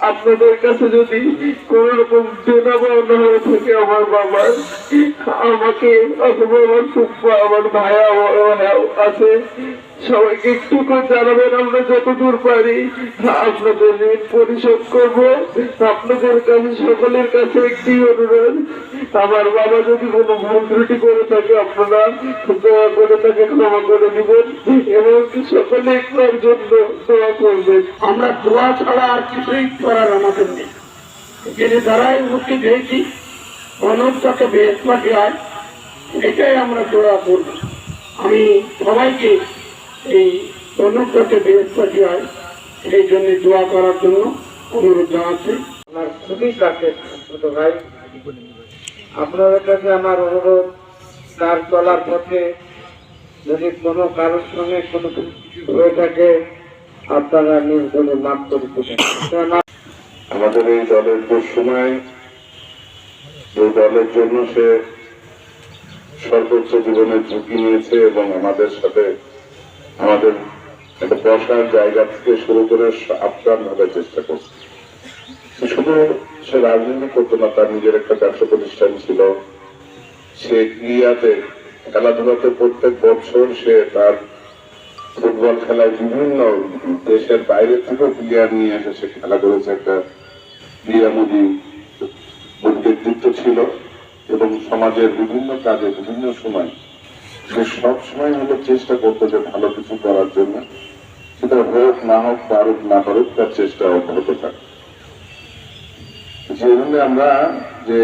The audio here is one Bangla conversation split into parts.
আপনাদের কাছে যদি কোন রকম পাওনা হয়ে থাকে আমার বাবার, আমাকে অথবা আমার সুপ্পা আমার ভাইয়া আছে সবাইকে একটু করে জানাবেন, আমরা যতদূর পারি আপনাদের ঋণ পরিশোধ করব। আপনাদের কাছে, সকলের কাছে একটি অনুরোধ, আমার বাবা যদি কোনো ভুল ত্রুটি করে থাকে, আপনারা দয়া করে তাকে ক্ষমা করে দিবেন এবং সকলে তার জন্য দোয়া করবেন। আমরা দোয়া ছাড়া আর কিছুই করার আমাদের নেই। যিনি দ্বারাই উপস্থিত হয়েছি অনন্তকে বেশ হয় এটাই আমরা দোয়া করব। আমি সবাইকে এই অনন্তকে বেশ হয় সেই জন্য দোয়া করার জন্য অনুরোধ জানাচ্ছি। আমার খুবই কাছে ছোট ভাই আপনাদের কাছে আমার অনুরোধ তার চলার পথে যদি কোনো কারোর সঙ্গে কোনো কিছু হয়ে থাকে আপনারা নির্জনে মাফ করে দেবেন। আমাদের এই দলের দুঃসময় এই দলের জন্য সে সর্বোচ্চ জীবনের ঝুঁকি নিয়েছে এবং আমাদের সাথে আমাদের একটা বসার জায়গা থেকে শুরু করে আপ্রাণ ভাবে চেষ্টা করছে। শুধু সে রাজনীতি করতো না, তার নিজের একটা ব্যবসা প্রতিষ্ঠান ছিল। সে ক্রিয়াতে খেলাধুলাতে প্রত্যেক বছর সে তার ফুটবল খেলায় বিভিন্ন দেশের বাইরে থেকেও প্লেয়ার নিয়ে এসে সে খেলা করেছে। একটা ক্রীড়ামোদী ব্যক্তিত্ব ছিল এবং সমাজের বিভিন্ন কাজে বিভিন্ন সময় সে সব সময় চেষ্টা করতো যে ভালো কিছু করার জন্য, সেটা হোক না হোক, পারুক না পারুক, তার চেষ্টা অব্যাহত থাকে। সেই জন্য আমরা যে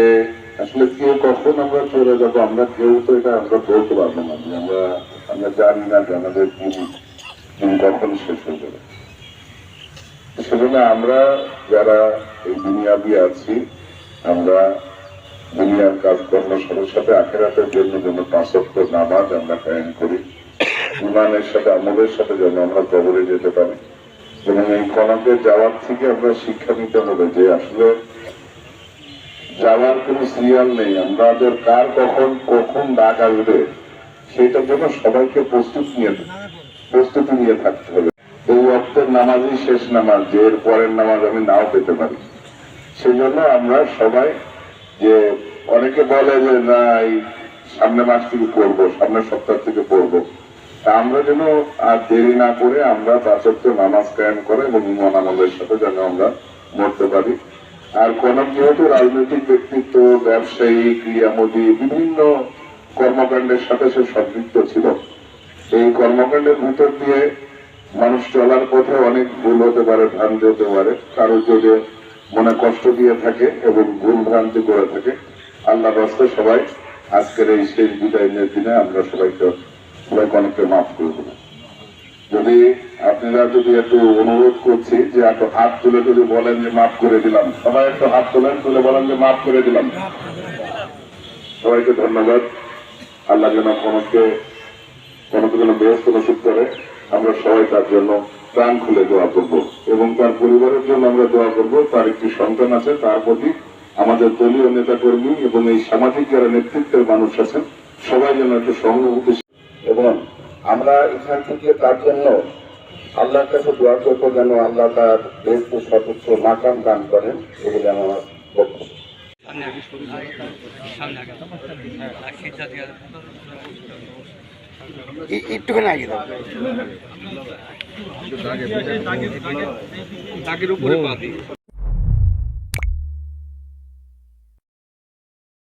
আসলে কেউ কখন আমরা চলে যাব, আমরা কেউ তো এটা আমরা বলতে পারব না যে আমরা আমরা জানি না যে আমাদের দিন দিন কখন শেষ হয়ে যাবে। সেজন্য আমরা যারা এই দুনিয়াবি আছি, আমরা দুনিয়ার কাজকর্ম সাথে সাথে আখেরাতের জন্য যেন পাঁচক্য নামাজ আমরা কায়েম করি। ইমানের সাথে আমলের সাথে যেন আমরা কবরে যেতে পারি। এবং এই কনকে যাওয়ার থেকে আমরা শিক্ষা নিতে হবে যে আসলে যাওয়ার কোন সিরিয়াল নেই। আমাদের কার কখন কখন ডাক আসবে সেটার জন্য সবাইকে প্রস্তুত নিয়ে, প্রস্তুতি নিয়ে থাকতে হবে। এই অক্টের নামাজই শেষ নামাজ, যে এর পরের নামাজ আমি নাও পেতে পারি। সেজন্য আমরা সবাই যে অনেকে বলে যে, না, এই সামনে মাস থেকে পড়ব সামনের সপ্তাহ থেকে পড়ব। আমরা যেন আর দেরি না করে আমরা বাচককে নামাজ কায়েম করে এবং ইমান আমলের সাথে যেন আমরা মরতে পারি। আর কোন যেহেতু রাজনৈতিক ব্যক্তিত্ব, ব্যবসায়ী ক্রিয়ামোদী বিভিন্ন কর্মকাণ্ডের সাথে সে সম্পৃক্ত ছিল। এই কর্মকাণ্ডের ভিতর দিয়ে মানুষ চলার পথে অনেক ভুল হতে পারে, ভ্রান্তি হতে পারে। কারও যদি মনে কষ্ট দিয়ে থাকে এবং ভুল ভ্রান্তি করে থাকে আল্লাহ রাস্তায় সবাই আজকের এই শেষ বিদায়ের দিনে আমরা সবাইকে সবাইকে অনেককে মাফ করে দেবো। যদি আপনারা যদি একটু অনুরোধ করছি যে একটু হাত তুলে যদি বলেন যে মাফ করে দিলাম, সবাই একটু হাত তোলেন, তুলে বলেন যে মাফ করে দিলাম। সবাইকে ধন্যবাদ। আল্লাহ যেন কোনকে কোনকে যেন ব্যস্ত নসিব করে। আমরা সবাই তার জন্য প্রাণ খুলে দোয়া করব এবং তার পরিবারের জন্য আমরা দোয়া করব। তার একটি সন্তান আছে, তার প্রতি আমাদের দলীয় নেতা কর্মী এবং এই সামাজিক যারা নেতৃত্বের মানুষ আছেন সবাই যেন একটু সহানুভূতি এবং আমরা এখান থেকে তার জন্য আল্লাহর কাছে দোয়া করব যেন আল্লাহ তার বেশ সর্বোচ্চ মাকাম দান করেন এগুলি আমার বক্তব্য। সামনে আগে সামনে আগে। আর সিদ্ধা দিয়ে একটুখানি আগে দাও। দাগের উপরে